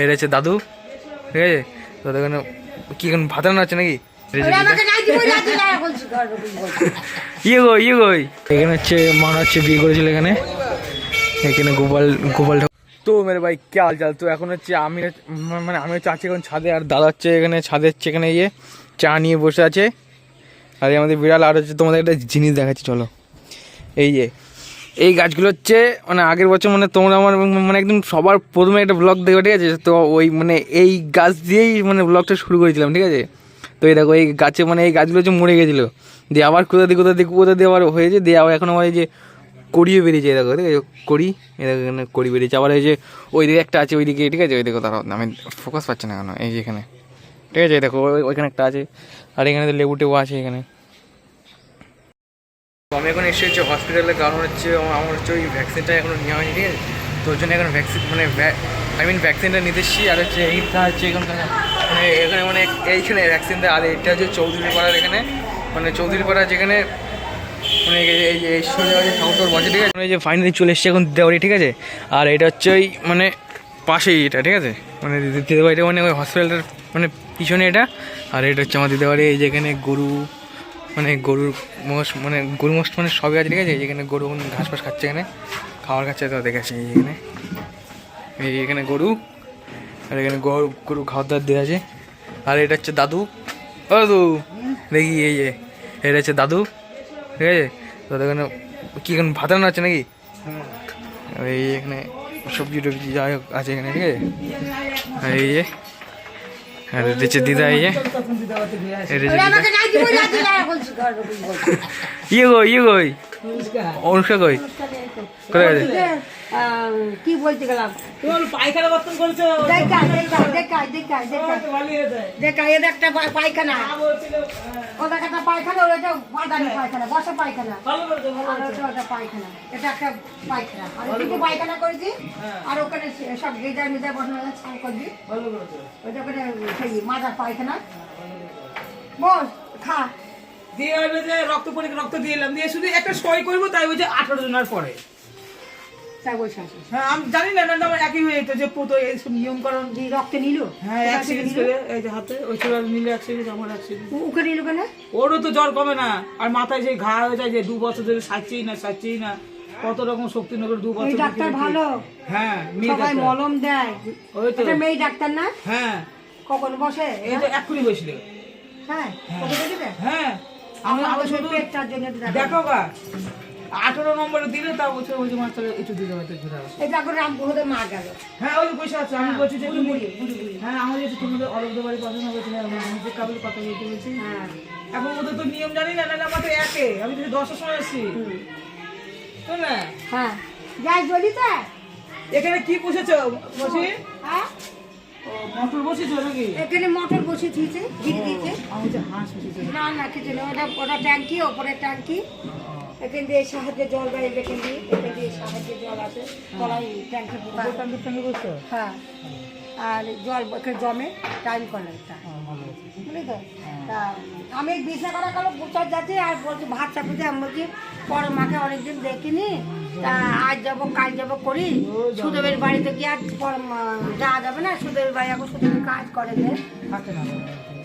এটা হচ্ছে দাদু। ঠিক আছে? তো এখানে কি এখন ভাত রান্না হচ্ছে নাকি? আছে না বলছি ঘর বলছি। ইয়ে গো ইয়ে গই এখানে হচ্ছে মনে হচ্ছে বিয়ে করেছিল এখানে। এখানে গোপাল গোপাল তো মেরে ভাই কে হাল চাল? তো এখন হচ্ছে আমি মানে আমি হচ্ছে আছি এখন ছাদে আর দাদা হচ্ছে এখানে ছাদে হচ্ছে এখানে ইয়ে চা নিয়ে বসে আছে। আর আমাদের বিড়াল আর হচ্ছে তোমাদের একটা জিনিস দেখাচ্ছি চলো। এই যে এই গাছগুলো হচ্ছে মানে আগের বছর মানে তোমরা আমার মানে একদম সবার প্রথমে একটা ব্লগ দেখবে, ঠিক আছে? তো ওই মানে এই গাছ দিয়েই মানে ব্লগটা শুরু করেছিলাম, ঠিক আছে? তো এই দেখো, এই গাছে মানে এই গাছগুলো হচ্ছে মরে গেছিল। দিয়ে আবার কোথা দিয়ে কোথা দিয়ে কোথা দিয়ে আবার হয়েছে, দিয়ে আবার এখন আমার এই যে কড়িয়ে বেরিয়েছে দেখো, ঠিক আছে? দেখো এখানে কড়ি বেরিয়েছে। আবার এই যে ওই দিকে একটা আছে, ওইদিকে, ঠিক আছে? ওই দেখো তারা আমি ফোকাস পাচ্ছি না কেন, এই যে এখানে, ঠিক আছে? দেখো, ওই- ওইখানে একটা আছে, আর এখানে তো লেবু টেবু আছে এখানে। আমি এখন এসে হচ্ছে হসপিটালে কারণ হচ্ছে আমার হচ্ছে ওই ভ্যাকসিনটা এখনও নেওয়া হয়নি, ঠিক আছে? তো ওই জন্য এখন ভ্যাকসিন মানে আই মিন ভ্যাকসিনটা নিতে এসেছি আর হচ্ছে এইটা হচ্ছে এখানকার মানে এখানে মানে এইখানে ভ্যাকসিন দেয় আর এটা হচ্ছে চৌধুরী পাড়ার এখানে মানে চৌধুরী পাড়া যেখানে মানে এই এই ঠাকুর বসে, ঠিক আছে? এই যে ফাইনালি চলে এসছে এখন দেওয়ারি ঠিক আছে? আর এটা হচ্ছে ওই মানে পাশেই এটা, ঠিক আছে? মানে দিতে বাড়িটা মানে ওই হসপিটালটার মানে পিছনে এটা, আর এটা হচ্ছে আমার দিতে বাড়ি, এই যেখানে গরু মানে গরুর মোষ মানে গরু মোষ মানে সবই আছে ঠিক আছে? এই যেখানে গরু এখন ঘাস ফাস খাচ্ছে এখানে খাওয়ার খাচ্ছে তো দেখেছি এখানে। এই এখানে গরু আর এখানে গরু গরু খাওয়ার দাওয়ার দেওয়া আছে। আর এটা হচ্ছে দাদু। ও দাদু দেখি এই যে এটা হচ্ছে দাদু ঠিক আছে? তো এখানে কি এখন ভাত রান্না হচ্ছে নাকি? এই এখানে সবজি টবজি যাই হোক আছে এখানে ঠিক আছে? আর এই যে আর এটা হচ্ছে দিদা এই যে। ইয়ে গো ইয়ে গই অনুষ্কা কই? কোথায় কি বলতে গেলাম? পায়খানা বর্তন করেছ? দেখা দেখা দেখা দেখা দেখা। ভালো হয়ে দেখা এর একটা পায়খানা। ও পায়খানা পায়খানা বসা পায়খানা। আর পায়খানা এটা একটা পায়খানা। আর এদিকে পায়খানা করেছি আর ওখানে সব গেজার মেজার বসানো ছাল ওখানে সেই মাদার পায়খানা। বস খা। দিয়ে যে রক্ত পরীক্ষা রক্ত দিয়ে এলাম। দিয়ে শুধু একটা সই করব তাই বলছে আঠারো জনের পরে। হ্যাঁ আমি জানি না না আমার একই হয়ে যেত যে পুতো এইসব নিয়ম কারণ রক্ত নিল? হ্যাঁ এক সিরিজ করে এই যে হাতে ওই ছোড়া মিলে এক সিরিজ আমার এক সিরিজ ওকে নিল কেন? ওরও তো জ্বর কমে না আর মাথায় যে ঘা হয়ে যায় যে দু বছর ধরে না না কত রকম শক্তিনগর দু বছর ডাক্তার ভালো। হ্যাঁ মেয়ে সবাই মলম দেয়। ওই তো। মেয়ে ডাক্তার না? হ্যাঁ। কখন বসে? এই তো এক্ষুনি বসলে। হ্যাঁ দিবে? হ্যাঁ আমি শুধু দেখো। দেখো গা। আঠারো নম্বরে দিলে তা বলছে ওই যে মাত্র একটু দিতে হবে ঘুরে আসো। এই দেখো রাম বহুদের মা গেল। হ্যাঁ ওই যে পয়সা আছে আমি বলছি যে তুমি হ্যাঁ আমি যেহেতু তোমাদের অলগদের বাড়ি পছন্দ করছি না আমি নিজের কাবিল কথা বলতে বলছি। হ্যাঁ। এখন ওদের তো নিয়ম জানি না না আমাদের একে। আমি তো দশটার সময় এসেছি তো না হ্যাঁ। যাই জলি তো। এখানে কি বসেছ বসি? হ্যাঁ? মটর বসেছ নাকি? এখানে মোটর বসে দিয়েছে ঘিরে দিয়েছে আমি যে হাঁস বসেছে। না না কিছু না ওটা ওটা ট্যাঙ্কি ওপরে ট্যাঙ্কি এখান দিয়ে সাহায্যে জল দেয় এখান দিয়ে এখান দিয়ে সাহায্যে জল আছে তলায় ট্যাঙ্কি পোকা দোকানদের সঙ্গে বসছো হ্যাঁ। আর জল এখানে জমে টাইম করে হ্যাঁ, বুঝলি তো? তা আমি বিছনা করা কালো বুচার যাচ্ছি আর বলছি ভাত চাপিতে আমি বলছি পর মাকে অনেকদিন দেখিনি। তা আজ যাব কাজ যাব করি। সুদেবের বাড়িতে গিয়ে আর পর মা- যাওয়া যাবে না। সুদেবের বাড়ি এখন সুদেবের কাজ করে যে। থাকে না।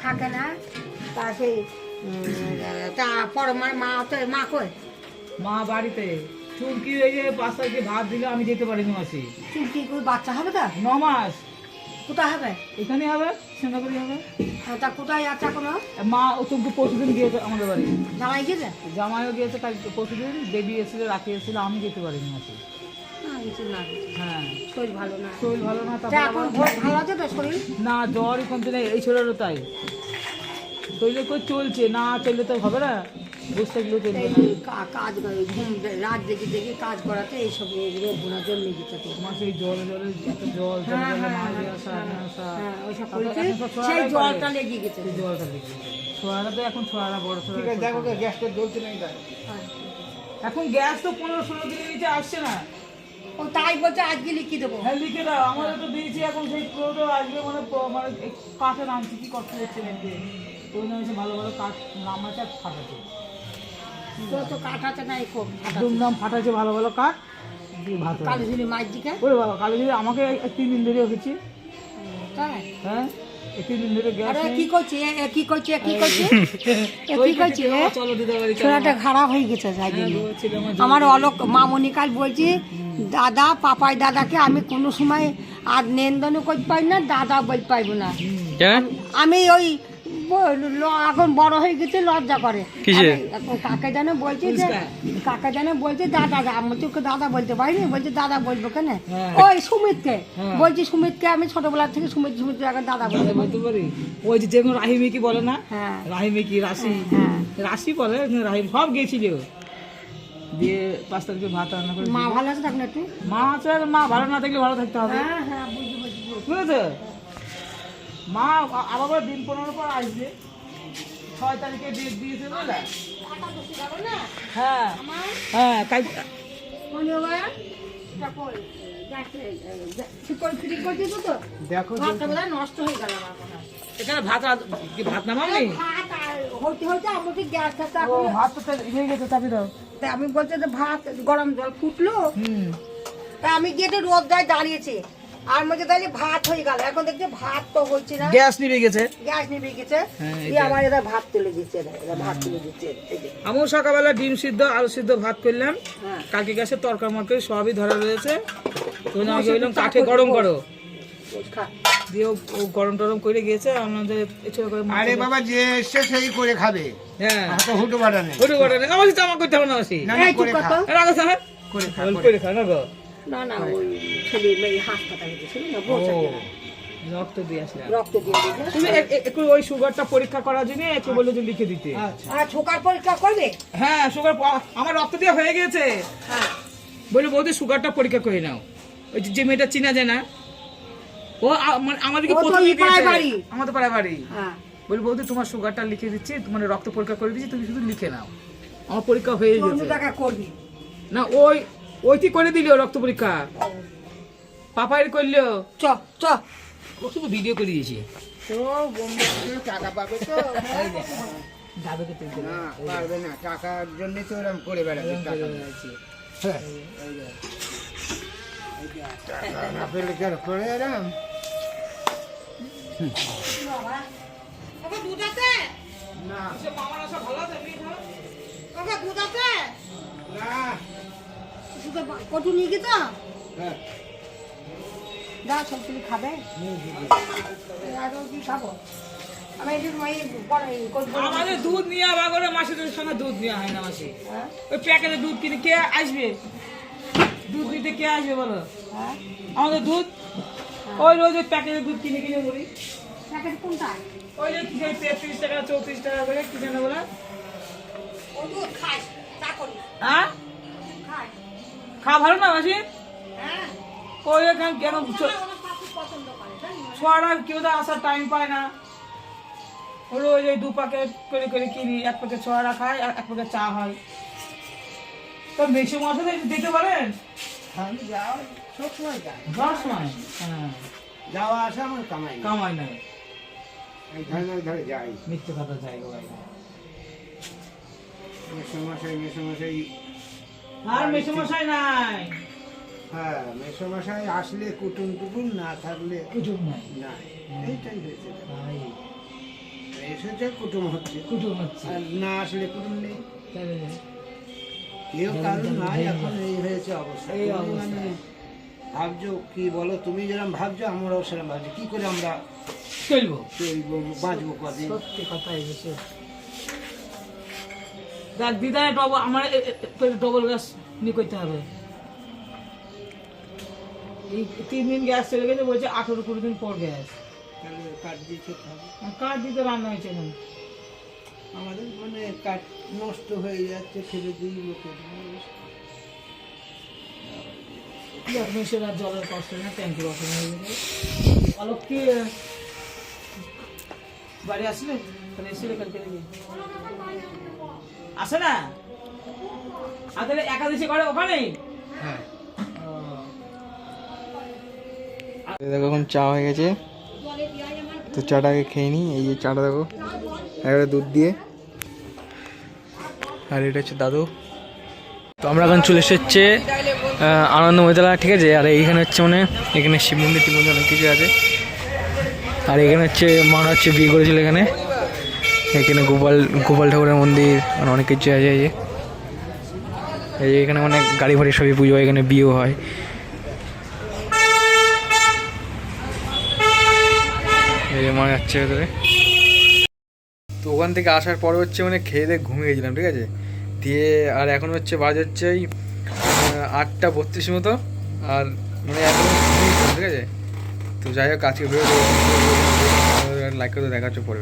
থাকে না। তা সেই তা পর মার মা তো মা কই? মা বাড়িতে। চুমকি এই যে পাঁচটায় যে ভাত দিলে আমি যেতে পারিনি মাসি। চুলকি কই বাচ্চা হবে তো ন মাস। কোথায় হবে? এখানে হবে সিঙ্গাপুরি হবে। হ্যাঁ, তা কোথায় আছে কোনো মা ও চুমকি পরশুদিন গিয়েছে আমাদের বাড়ি। জামাই গেছে জামাইও গিয়েছে পরশুদিন দেবী এসেছিল রাখি এসেছিল আমি যেতে পারিনি মাসি। না কিছু না কিছু। হ্যাঁ। শরীর ভালো না। ভালো না তা তারপর এখন আবার- আছে তো শরীর? না জ্বরই কমছে না এই ছেলেরও তাই। শরীরে চলছে না চললে তো হবে না। বুঝতে গেলেও চলবে এই না কা- কাজ করে ঘুম রাত দেখি দেখি কাজ করাতে এইসব গুণা জন্মে দিতে তো। তোমার সেই জলে জলে জল জলটা লেগে গেছে। জলটা দেখি ছোড়ারা তো এখন বড় হ্যাঁ। গ্যাস তো পনেরো ষোলো দিনের নিচে আসছে না। ও তাই বলছে আজকে লিখে দেবো। হ্যাঁ লিখে দাও আমাদের তো দিয়েছি এখন সেই পুরোটা আসবে মানে মানে কাঠে নামছে কি করতে হচ্ছে ভালো ভালো কাঠ নামাচ্ছে আর ফাটাচ্ছে। তো তো কাঠ আছে না খুব দুমদাম ফাটাচ্ছে ভালো ভালো কাঠ। দিয়ে ভাত হয়ে মাছ দিকে? ওরে বাবা কালী আমাকে তিন দিন ধরে হয়েছি হ্যাঁ কি করছে? কি কি কি ছোড়াটা খারাপ হয়ে গেছে আমার অলোক মামনি কাল বলছি দাদা পাপাই দাদাকে আমি কোনো সময় আর নেন্দনও করতে পারি না দাদা বলতে পারব না। আমি ওই এখন বড় হয়ে গেছে লজ্জা করে। এখন কাকে যেন বলছি যে কাকে জানে বলছে দাদা আমি তোকে দাদা বলতে পারিনি বলছে দাদা বলব কেন? হ্যাঁ। ওই সুমিতকে। হ্যাঁ। বলছি সুমিতকে আমি ছোটবেলা থেকে সুমিত সুমিত এখন দাদা বলতে পারি। বলতে পারি। ওই যে যেমন রাহিমি কি বলে না হ্যাঁ। রাহিমি কি রাশি। হ্যাঁ। রাশি বলে রাহিম সব গেছিল দিয়ে পাঁচ তারিখে ভাত রান্না করে মা ভালো আছে থাক না একটু? মা আছে মা ভালো না থাকলে ভালো থাকতে হবে। হ্যাঁ হ্যাঁ বুঝি বুঝি বুঝি। বুঝেছে? মা আবার দিন পনেরো পর আসবে। ছয় তারিখে ডেট দিয়েছে বুঝলে? হ্যাঁ। হ্যাঁ কাল তারপর গ্যাসে, এ, গ্যা- শিকড় ফিটিং করছি তো। তো দেখো। নষ্ট হয়ে গেল আমার। এখানে ভাত ভাত নামাবি ভাত আর হতে হতে আমাকে ভাত তো ইয়ে গেছে চাপি দাও। তা আমি বলছি যে ভাত গরম জল ফুটলো। তা আমি গিয়ে রোদ গায়ে দাঁড়িয়েছি। আর মধ্যে তাহলে ভাত হয়ে গেল। এখন দেখছি ভাত তো হচ্ছে না। গ্যাস নিভে গেছে। গ্যাস নিভে গেছে। হ্যাঁ, দিয়ে আমার এরা ভাত তুলে দিচ্ছে এরা ভাত তুলে দিচ্ছে এই আমিও সকালবেলা ডিম সিদ্ধ আলু সিদ্ধ ভাত করলাম। হ্যাঁ। কালকে গ্যাসে তরকার মরকারি সবই ধরা রয়েছে। তো আমাকে বললাম কাঠে গরম করো? দিয়ে ও- গরম টরম করে গিয়েছে আমাদের আরে বাবা যে এসছে সেই করে খাবে। হ্যাঁ। হুটো জামা করতে হবে না করে খা। করে খা গো? না না ওই ছেলে মেয়ে হাসপাতালে গেছিল না বসে রক্ত দিয়ে আসলে। রক্ত দিয়ে দিয়েছে তুমি এ- এ- একটু ওই সুগারটা পরীক্ষা করার জন্য একটু বলে যে লিখে দিতে। আচ্ছা। আর ছোকার পরীক্ষা করবে? হ্যাঁ সুগার আমার রক্ত দিয়ে হয়ে গেছে। হ্যাঁ। বলে বৌদি সুগারটা পরীক্ষা করে নাও। ওই যে- যে মেয়েটা চিনা যায় না ও মানে আমাদেরকে প্রথমে। আমাদের পাড়ায় বাড়ি। হ্যাঁ। বলি বৌদি তোমার সুগারটা লিখে দিচ্ছি মানে রক্ত পরীক্ষা করে দিচ্ছি তুমি শুধু লিখে নাও। আমার পরীক্ষা হয়ে গেছে। করবি। না ওই ওইটি করে দিল রক্ত পরীক্ষা। পাপাইর করল চ চ। ও শুধু ভিডিও করে দিয়েছি। টাকা পাবে তো। না পারবে না টাকার জন্য তো করে টাকা। হ্যাঁ। টাকা পেলে করে মামারা সব ভালো আছে? না। কটু নিয়ে গেছ? হ্যাঁ। যা সব তুমি খাবে। আর কি খাব? আমি মাই বড় আমাদের দুধ নিয়ে আবার করে মাসের সঙ্গে দুধ নেওয়া হয় না মাসে। হ্যাঁ? ওই প্যাকেটে দুধ কিনে কে আসবে? দুধ নিতে কে আসবে বলো? হ্যাঁ? আমাদের দুধ? ওই রোজ প্যাকেটে দুধ কিনে কিনে বলি। প্যাকেট কোনটা? ওই যে তেত্রিশ টাকা চৌত্রিশ টাকা করে কি জানো বলে? দুধ খাই হ্যাঁ? খাওয়া ভালো না মাসি? হ্যাঁ। ওই এখানে কেন। ছড়া কেউ তো আসার টাইম পায় না। ওর ওই যে দু প্যাকেট করে করে কিনি এক প্যাকেট ছড়া খায় আর এক প্যাকেট চা হয় তো মেসে মশা দিতে পারেন? যাই। হ্যাঁ। যাওয়া আসা আমার কামাই কামাই নাই। এই ধরে ধরে ধরে যাই। মিথ্যে কথা জায়গা বাইরে মেসমশাই মেসমশাই আর মেসমশাই নাই? হ্যাঁ মেসমশাই আসলে কুটুম টুকুম না থাকলে কুটুম নাই। না এইটাই হয়েছে। ভাই এসেছে কুটুম হচ্ছে। কুটুম হচ্ছে। আর না আসলে কুটুম নেই। কেউ কারণ নাই এখন এই হয়েছে অবস্থা। এই অবস্থা। মানে ভাবছ কি বলো? তুমি যেরকম ভাবছ আমরাও সেরকম ভাবছি। কি করে আমরা চলবো। চলবো বাঁচবো কদিন? সত্যি কথা এসেছে দেখ দিদা ডবল আমার ডবল গ্যাস নিয়ে করতে হবে। এই তিন দিন গ্যাস চলে গেছে বলছে আঠেরো কুড়ি দিন পর গ্যাস কাঠ দিতে রান্না হয়েছে এখন আমাদের মানে কাঠ নষ্ট হয়ে যাচ্ছে ফেলে দিই লোকের দেখ জলের কষ্ট না ট্যাঙ্কি বসানো হয়ে গেছে কি বাড়ি আসলে? তাহলে এসেছিলে কালকে আসে না? আর তাহলে একাদশী করে ওখানেই হ্যাঁ। এই দেখো এখন চা হয়ে গেছে। তো চাটা আগে খেয়ে নিই। এই যে চাটা দেখো। একটা দুধ দিয়ে। আর এটা হচ্ছে দাদু। তো আমরা এখন চলে এসেছে আনন্দ মহিতলা ঠিক আছে? আর এইখানে হচ্ছে মানে এখানে শিব মন্দির টিব মন্দির অনেক কিছু আছে। আর এখানে হচ্ছে মনে হচ্ছে বিয়ে করেছিল এখানে। এখানে গোপাল গোপাল ঠাকুরের মন্দির আর অনেক কিছু আছে এই যে এই যে এখানে অনেক গাড়ি ফাড়ি সবই পুজো হয় এখানে বিয়েও হয় এই মনে যাচ্ছে ভেতরে তো ওখান থেকে আসার পর হচ্ছে মানে খেয়ে দিয়ে ঘুমিয়ে গেছিলাম ঠিক আছে দিয়ে আর এখন হচ্ছে বাজে হচ্ছে ওই আটটা বত্রিশ মতো আর মানে এখন ঠিক আছে তো যাই হোক আজকে ভিডিও লাইক করে দেখা পড়বে